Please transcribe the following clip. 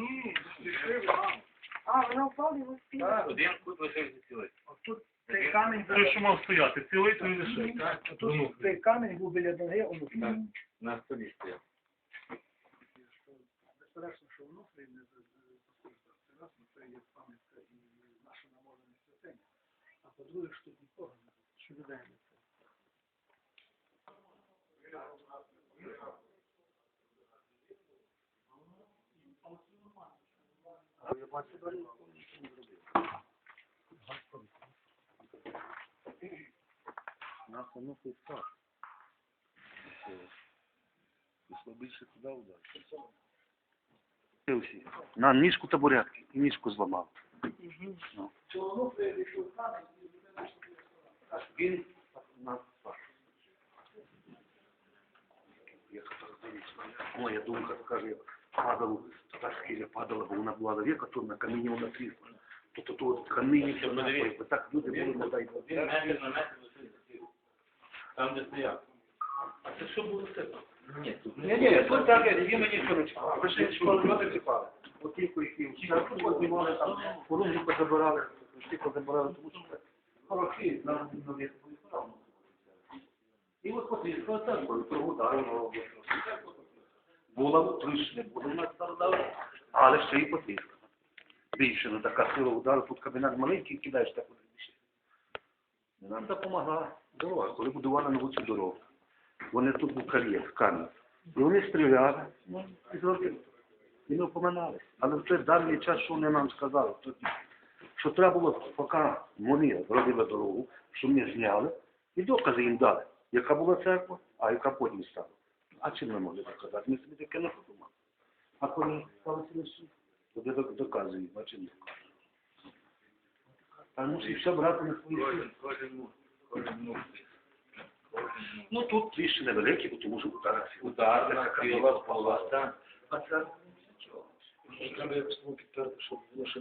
Ні. А, вона впала і воспіла. Так, Один кут лишився цілий. тут цей камінь Той, що мав стояти, цілий, той. Так, тут цей камінь був біля ноги, он Так. На столі стояв. Безперечно, що воно не заслужено. Це раз, ну, це є пам'ятка і наша наможена святиня. А по-друге, що тут нікого не було, що не це. Не зробив. Нас воно тут так. Пішло більше туди удар. На ніжку табуретки і ніжку зламав. Що Він нас. Я Моя думка каже, як падало, та схиля падала, бо вона була века, то на камінні вона трісла. То то то каміння все бо так люди були дай на метр. Там, де стояв. А це що було це? Ні, тут так, є мені коротше. Ви ще школи не чіпали. От тільки які вчора знімали там, порожню позабирали, всі позабирали, тому що хороші, нам нові І от потрібно так, коли прогударено. Була трішня, була на стародавно, але ще і потиска. Більше не така сила удару, тут кабінет маленький, кидаєш так більше. Нам допомагала дорога, коли будували нову цю дорогу. Вони тут був кар'єр, камінь. І вони стріляли, і зробили. І не опоминали. Але в той давній час, що вони нам сказали, що треба було, поки вони робили дорогу, що ми зняли, і докази їм дали, яка була церква, а яка потім стала. А чим ми могли доказати? Ми собі таке не подумали. А коли стали на суд, тоді док- доказуємо, а чим доказуємо. Мусить все брати на свої кожен, мух. Ну тут трішки невеликі, бо тому що удар. Удар крила, впала. А це Треба слово підтвердити, щоб було ще